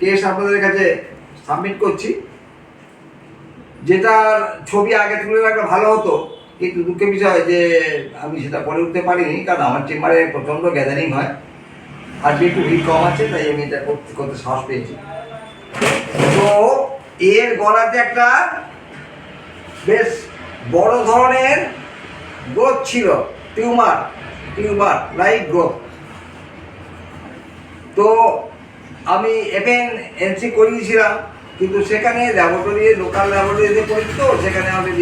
Case আপনাদের কাছে submit করছি। যেটার ছবি আগে তুলে রাখলে ভালো হতো। কিন্তু দুঃখের বিষয় যে আমি সেটা পরে উঠতে পারিনি, কারণ আমার চেম্বারে প্রচণ্ড গ্যাদারিং হয়। আর একটু ভিড় কম আছে, তাই আমি এটা করতে করতে সাহস পেয়েছি। তো এর গলাতে একটা বেশ বড় ধরনের গ্রোথ ছিল টিউমার টিউমার লাইক গ্রোথ তো আমি এফএন এনসি করিয়েছিলাম কিন্তু সেখানে ল্যাবরেটরি লোকাল ল্যাবরেটরিতে করি তো সেখানে আমি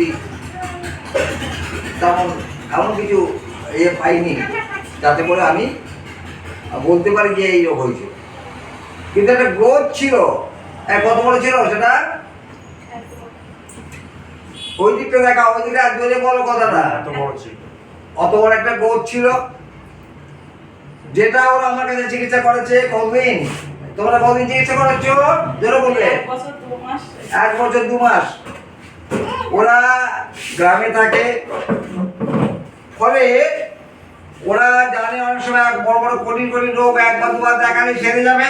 তেমন এমন কিছু ইয়ে পাইনি যাতে করে আমি বলতে পারি যে এই রোগ হয়েছে। কিন্তু একটা গ্রোথ ছিল এ, কত বড় ছিল সেটা? ওই দিকটা দেখা ওই দিকটা জোরে বলো কথাটা। এত বড় ছিল। অত বড় একটা গ্রোথ ছিল যেটা ওরা আমার কাছে চিকিৎসা করেছে কতদিন? তোমরা কতদিন চিকিৎসা করাচ্ছ? জোরে বলবে। এক বছর দু মাস। ওরা গ্রামে থাকে। ফলে ওরা জানে অনেক সময় এক বড় বড় কঠিন কঠিন রোগ একবার দুবার দেখালে সেরে যাবে।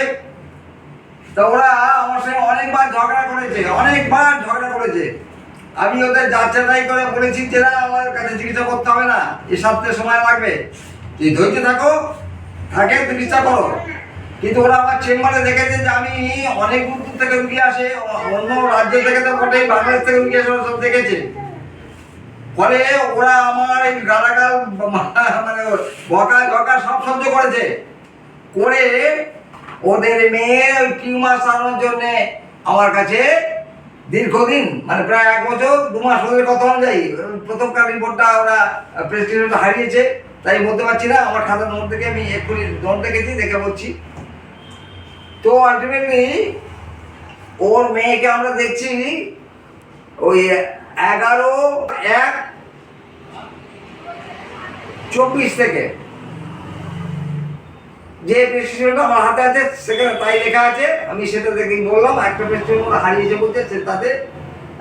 তা ওরা আমার সঙ্গে অনেকবার ঝগড়া করেছে অনেকবার ঝগড়া করেছে। আমি ওদের যাচাই করে বলেছি যে না আমার কাছে চিকিৎসা করতে হবে না এই সপ্তাহে সময় লাগবে। তুই ধৈর্য থাকো থাকে চিকিৎসা করো। কিন্তু ওরা আমার চেম্বারে দেখেছে যে আমি অনেক দূর দূর থেকে রুগী আসে অন্য রাজ্য থেকে তো বটেই, বাংলাদেশ থেকে রুগী আসে, ওরা সব দেখেছে। ফলে ওরা আমার এই গালাগাল মানে বকা ঝকা সব সহ্য করেছে। করে ওদের মেয়ে ওই টিউমার সারানোর জন্য আমার কাছে দীর্ঘদিন মানে প্রায় এক বছর, দু মাস ওদের কথা অনুযায়ী প্রথমকার রিপোর্টটা ওরা প্রেসক্রিপশনটা হারিয়েছে। তাই বলতে পারছি না, আমার খাতার নোট থেকে আমি এক্ষুনি নোট দেখেছি, দেখে বলছি। তো আলটিমেটলি ওর মেয়েকে আমরা দেখছি ওই এগারো এক চব্বিশ থেকে। যে প্রেসক্রিপশনটা আমার হাতে আছে, সেখানে তাই লেখা আছে। আমি সেটা দেখেই বললাম, একটা প্রেসক্রিপশন হারিয়েছে বলতে সে তাতে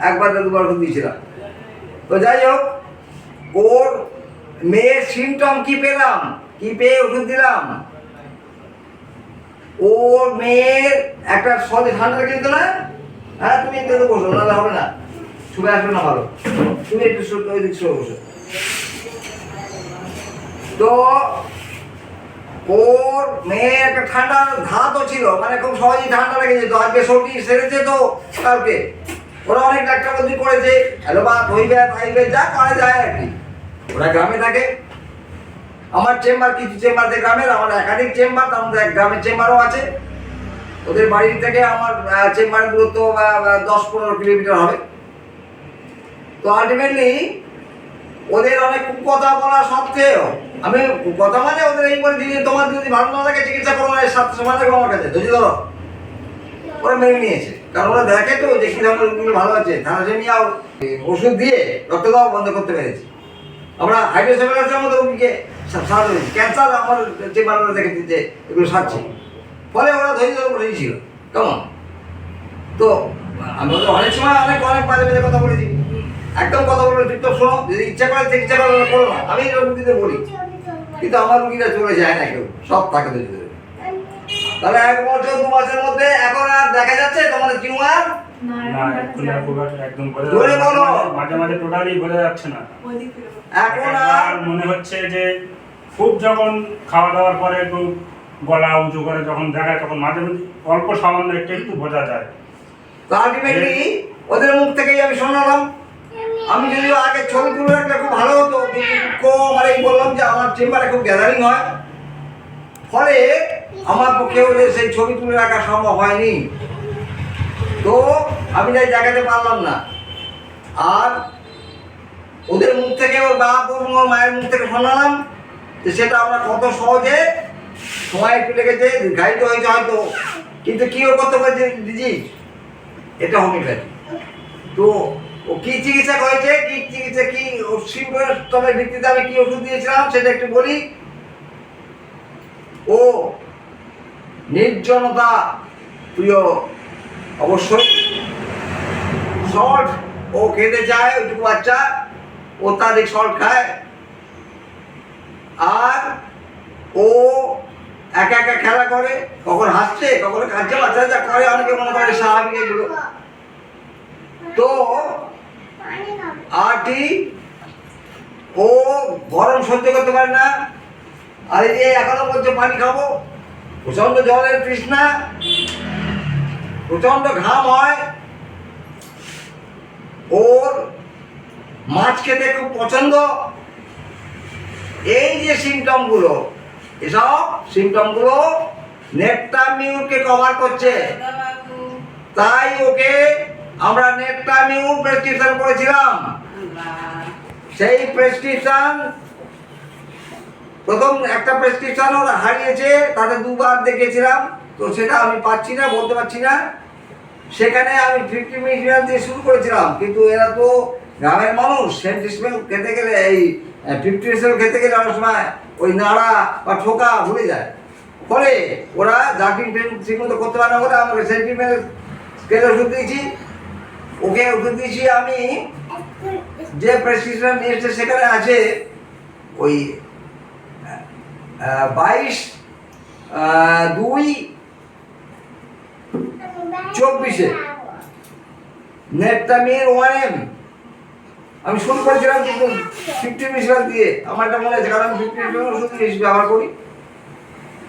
একবার দুবার দিয়েছিলাম। তো যাই হোক, ওর মেয়ের সিমটম কি পেলাম? কি পেয়ে ওষুধ দিলাম? ওর মেয়ের একটা সহজে ঠান্ডা কিন্তু না? হ্যাঁ তুমি একটু বসো নাহলে হবে না। শুভে আসবে না ভালো। তুমি একটু ওই দিক শুয়ে বসো। তো ওর মেয়ে একটা ঠান্ডার ধাতও ছিল মানে খুব সহজেই ঠান্ডা লেগে যেত। আজকে সর্দি সেরেছে তো কালকে। ওরা অনেক ডাক্তার বদলি করেছে অ্যালোপাথ হইবে ফাইবে যা করা যায় আর কি। ওরা গ্রামে থাকে আমার চেম্বার কিছু চেম্বার আছে গ্রামের, আমার একাধিক চেম্বার, তার মধ্যে এক গ্রামের চেম্বারও আছে। ওদের বাড়ি থেকে আমার চেম্বারের দূরত্ব দশ পনেরো কিলোমিটার হবে। তো আলটিমেটলি ওদের অনেক কথা বলা সত্ত্বেও, আমি কথা মানে ওদের এই বলে দিদি তোমার যদি ভালো না লাগে চিকিৎসা করো না সাথে সময় লাগবে আমার কাছে। ধৈর্য ধরো, ওরা মেনে নিয়েছে। কারণ ওরা দেখে তো যে কি ধরনের রোগগুলো ভালো আছে থ্যালাসেমিয়া, ওষুধ দিয়ে রক্ত দেওয়া বন্ধ করতে পেরেছি। আমরা হাইড্রোসেফালাসের মতো রোগীকে সা- সারাতে ক্যান্সার আমার যে মানুষরা দেখেছি যে এগুলো সারছে। ফলে ওরা ধৈর্য ধরে ছিল কেমন তো আমি অনেক সময় অনেক অনেক বাজে বাজে কথা বলেছি। একদম কথা বলবে চুপচাপ শোনো যদি ইচ্ছা করে তো ইচ্ছা করে করো না। আমি রুগীদের বলি। কিন্তু আমার রুগীরা চলে যায় না কেউ সব থাকে ধৈর্য ধরে। তাহলে এক বছর দু মাসের মধ্যে এখন আর দেখা যাচ্ছে তোমাদের টিউমার। বলো। মাঝে মাঝে টোটালি বোঝা যাচ্ছে না। এখন আর মনে হচ্ছে যে খুব যখন খাওয়া দাওয়ার পরে একটু গলা উঁচু করে যখন দেখায় তখন মাঝে মাঝে অল্প সামান্য একটু একটু বোঝা যায়। তো আলটিমেটলি ওদের মুখ থেকেই আমি শোনালাম। আমি যদিও আগে ছবি তুলে রাখলে খুব ভালো হতো কিন্তু দুঃখ মানে এই বললাম যে আমার চেম্বারে খুব গ্যাদারিং হয়। ফলে আমার পক্ষে ওদের সেই ছবি তুলে রাখা সম্ভব হয়নি। তো আমি তাই দেখাতে পারলাম না। আর ওদের মুখ থেকে ওর বাপ ওর মায়ের মুখ থেকে শোনালাম। যে সেটা আমরা কত সহজে সময় একটু লেগেছে দীর্ঘায়িত হয়েছে হয়তো কিন্তু কি ও করতে পারছে ডিজিজ এটা হোমিওপ্যাথি তো ও কি চিকিৎসা করেছে, কি চিকিৎসা, কি তবে ভিত্তিতে আমি কি ওষুধ দিয়েছিলাম সেটা একটু বলি। ও নির্জনতা, প্রিয়, অবশ্যই। সল্ট ও খেতে চায়, ওইটুকু বাচ্চা। অত্যাধিক সল্ট খায়। আর ও একা একা খেলা করে, কখন হাসছে, কখনো কাঁদছে বাচ্চা যা করে, অনেকে মনে করে স্বাভাবিক এগুলো। তো আরটি ও গরম সহ্য করতে পারে না। আর এই যে এখনও বলছে পানি খাব, প্রচণ্ড জলের তৃষ্ণা, প্রচণ্ড ঘাম হয়। ওর মাছ খেতে খুব পছন্দ। এই যে সিমটমগুলো এসব সিমটমগুলো নেটটা মিউটকে কভার করছে। তাই ওকে আমরা নেটটা মিউট প্রেসক্রিপশন করেছিলাম। সেই প্রেসক্রিপশন প্রথম একটা প্রেসক্রিপশন ওরা হারিয়েছে, তাতে দুবার দেখেছিলাম তো সেটা আমি পাচ্ছি না, বলতে পারছি না। সেখানে আমি ফিফটি মিলিগ্রাম দিয়ে শুরু করেছিলাম। কিন্তু এরা তো গ্রামের মানুষ সেন্টিসমেল খেতে গেলে এই ফিফটি এসএল খেতে গেলে অনেক সময় ওই নাড়া বা ঠোকা ভুলে যায়। ফলে ওরা জাকিং ঠিক মতো করতে পারে না বলে আমাকে সেন্টিমেল স্কেল ওষুধ দিয়েছি। ওকে ওষুধ দিয়েছি আমি। যে প্রেসক্রিপশন নিয়ে এসছে সেখানে আছে ওই বাইশ দুই, চব্বিশে। নেটটামির ওয়ান এম। আমি শুরু করেছিলাম কিন্তু ফিফটি মিশন দিয়ে। আমার এটা মনে আছে, কারণ আমি ফিফটি মিশন ওষুধ ব্যবহার করি।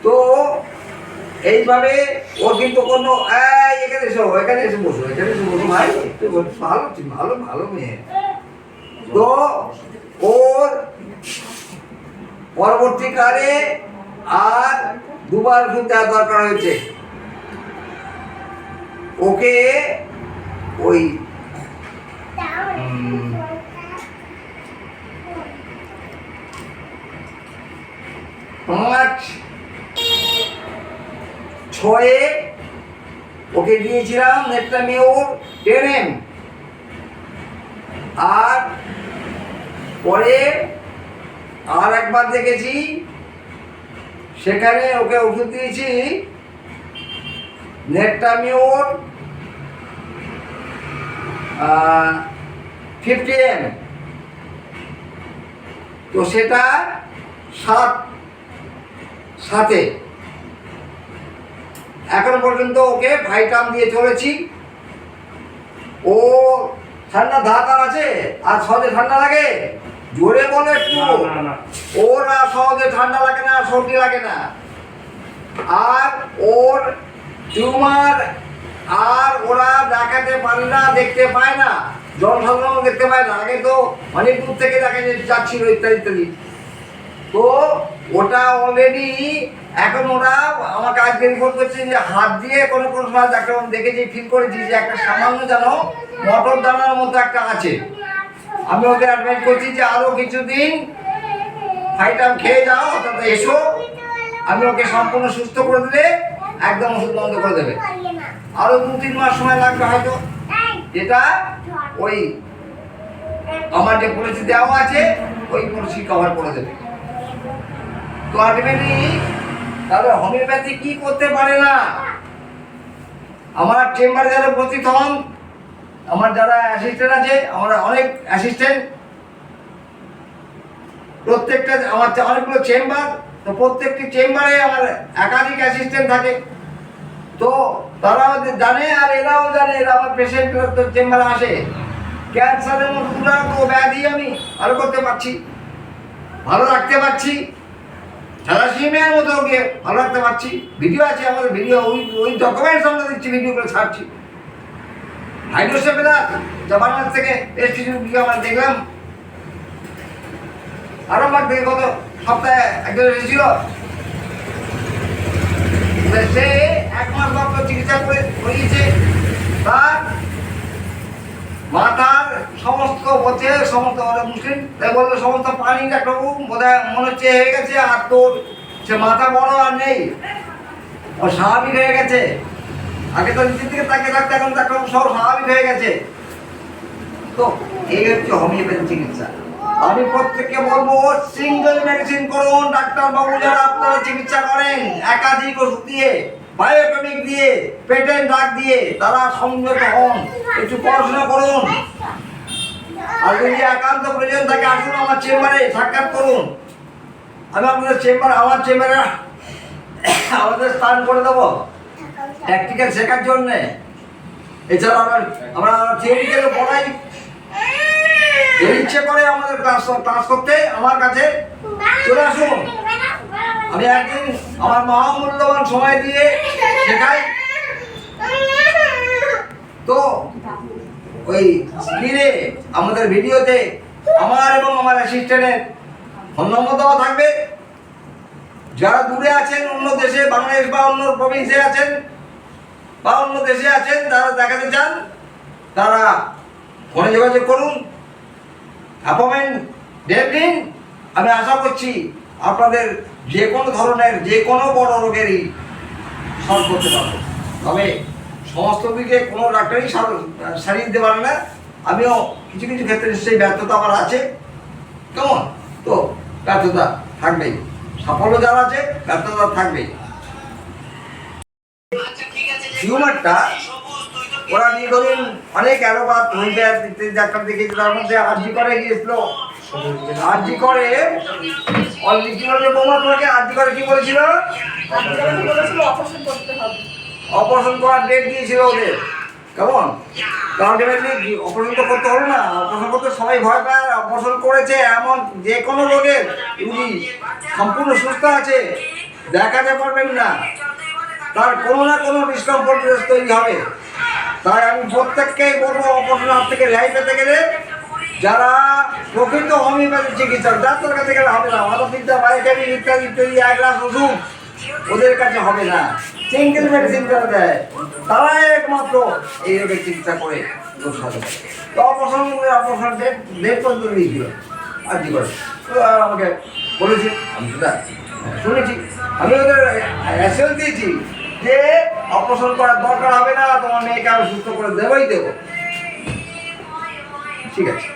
তো এইভাবে ও কিন্তু কোনো এখানে এসো, এখানে এসে বসো, এখানে এসে বসো। ভাই ভালো ভালো ভালো মেয়ে। তো ওর পরবর্তীকালে আর দুবার ওষুধ দেওয়া দরকার হয়েছে। ওকে ওই ছয়ে ওকে দিয়েছিলাম নেটটা মেয়র টেন এম। আর পরে আর একবার দেখেছি, সেখানে ওকে ওষুধ দিয়েছি নেটটামিওর ফিফটি এম তো সেটা সাত সাথে এখন পর্যন্ত ওকে ভাইটাম দিয়ে চলেছি। ও ঠান্ডা ধাতার আছে আর সহজে ঠান্ডা লাগে? জোরে বলে একটু। ওর আর সহজে ঠান্ডা লাগে না সর্দি লাগে না। আর ওর টিউমার আর ওরা দেখাতে পারে না দেখতে পায় না। জনসাধারণ দেখতে পায় না। আগে তো অনেক দূর থেকে দেখা যাচ্ছিল ইত্যাদি ইত্যাদি। তো ওটা অলরেডি এখন ওরা আমাকে আজকে রিপোর্ট করছে যে হাত দিয়ে কোনো কোনো সময় একটা দেখেছি ফিল করেছি যে একটা সামান্য যেন মটর দানার মতো একটা আছে। আমি ওকে অ্যাডভাইস করছি যে আরও কিছুদিন ফাইটাম খেয়ে যাও, অর্থাৎ এসো, আমি ওকে সম্পূর্ণ সুস্থ করে দিলে একদম ওষুধ বন্ধ করে দেবে। আরও দু তিন মাস সময় লাগবে হয়তো। যেটা ওই আমার যে পলিসি দেওয়া আছে, ওই পলিসি কভার করে দেবে। আলটিমেটলি তাহলে হোমিওপ্যাথি কি করতে পারে না? আমার চেম্বারে যারা উপস্থিত হন, আমার যারা অ্যাসিস্ট্যান্ট আছে, আমরা অনেক অ্যাসিস্ট্যান্ট প্রত্যেকটা, আমার অনেকগুলো চেম্বার, তো প্রত্যেকটি চেম্বারে আমার একাধিক অ্যাসিস্ট্যান্ট থাকে। তো তারা জানে আর এরাও জানে, এরা আমার পেশেন্ট তো চেম্বারে আসে। ক্যান্সারের মতো ব্যাধি আমি ভালো করতে পারছি। ভালো রাখতে পারছি। থ্যালাসিমিয়ার মতো ওকে ভালো রাখতে পারছি। ভিডিও আছে আমাদের ভিডিও, ওই ওই ডকুমেন্টস আমরা দিচ্ছি ভিডিও করে ছাড়ছি। থেকে ভিডিও আমরা দেখলাম। আরামবাগ থেকে গত সপ্তাহে একজন এসেছিল। সে এক মাস মাত্র চিকিৎসা করে করিয়েছে। তার মাথার সমস্ত বলছে সমস্ত ওরা মুসলিম বলল সমস্ত পানি ডাক্তারবাবু বোধ মনে হচ্ছে হয়ে গেছে, আর তোর সে মাথা বড় আর নেই। ও স্বাভাবিক হয়ে গেছে। আগে তো নিচের দিকে তাকিয়ে থাকতে, এখন ডাক্তারবাবু সব স্বাভাবিক হয়ে গেছে। তো এই হচ্ছে হোমিওপ্যাথি চিকিৎসা। আমি প্রত্যেককে বলব সিঙ্গেল মেডিসিন করুন ডাক্তার বাবু যারা আপনারা চিকিৎসা করেন, একাধিক ওষুধ দিয়ে বায়োটনিক দিয়ে পেটেন্ট ডাক দিয়ে, তারা সংযত হন। একটু পড়াশোনা করুন। আর যদি একান্ত থাকে, আসুন আমার চেম্বারে সাক্ষাৎ করুন। আমি আপনাদের আমার স্নান করে দেবো। শেখার জন্যে। এছাড়া আমরা ইচ্ছে করে আমাদের করতে, আমার কাছে চলে আসুন। আমি একদিন আমার মহামূল্যবান সময় দিয়ে শেখাই। তো ওই স্ক্রিনে আমাদের ভিডিওতে আমার এবং আমার অ্যাসিস্ট্যান্টের ফোন নম্বর দেওয়া থাকবে। যারা দূরে আছেন, অন্য দেশে, বাংলাদেশ বা অন্য প্রভিন্সে আছেন, বা অন্য দেশে আছেন, তারা দেখাতে চান, তারা ফোনে যোগাযোগ করুন। অ্যাপয়েন্টমেন্ট ডেট দিন আমি আশা করছি আপনাদের যে কোনো ধরনের, যে কোনো বড় রোগেরই সলভ করতে পারব। তবে সমস্ত দিকে কোনো ডাক্তারই সার- সারিয়ে দিতে পারে না। আমিও কিছু কিছু ক্ষেত্রে নিশ্চয়ই ব্যর্থতা আমার আছে। কেমন? তো ব্যর্থতা থাকবেই। সাফল্য যারা আছে ব্যর্থতা থাকবেই। টিউমারটা ওরা দীর্ঘদিন অনেক অ্যালোপাত হোমিওপ্যাথ ইত্যাদি ডাক্তার দেখেছে তার মধ্যে আরজি করে গিয়েছিল। আরজি করে অলরেডি কি বলছে বৌমা তোমাকে আরজি করে কি বলেছিল? অপারেশন করার ডেট দিয়েছিল ওদের। কেমন? আলটিমেটলি অপারেশন তো করতে হলো না অপারেশন করতে সবাই ভয় পায় অপারেশন করেছে এমন যে কোনো রোগের রুগী সম্পূর্ণ সুস্থ আছে দেখাতে পারবেন না। তার কোনো না কোনো ডিসকমফোর্ট তৈরি হবে। তাই আমি প্রত্যেককেই বলব অপারেশন হাত থেকে রেহাই পেতে গেলে যারা প্রকৃত হোমিওপ্যাথি চিকিৎসক ডাক্তার কাছে গেলে হবে না ভালো মাথাপিতা বাইকারি ইত্যাদি ইত্যাদি এক গ্লাস ওষুধ, ওদের কাছে হবে না। সিঙ্গেল মেডিসিন যারা দেয়। তারা একমাত্র এই রোগের চিকিৎসা করে পারে তো অপারেশন অপারেশন ডেট ডেট পর্যন্ত দিয়েছিল আর কি করে? তো আমাকে বলেছে, আমি সেটা শুনেছি। আমি ওদের অ্যাসিওর দিয়েছি যে অপারেশন করার দরকার হবে না, তোমার মেয়েকে আমি সুস্থ করে দেবই দেবো। ঠিক আছে।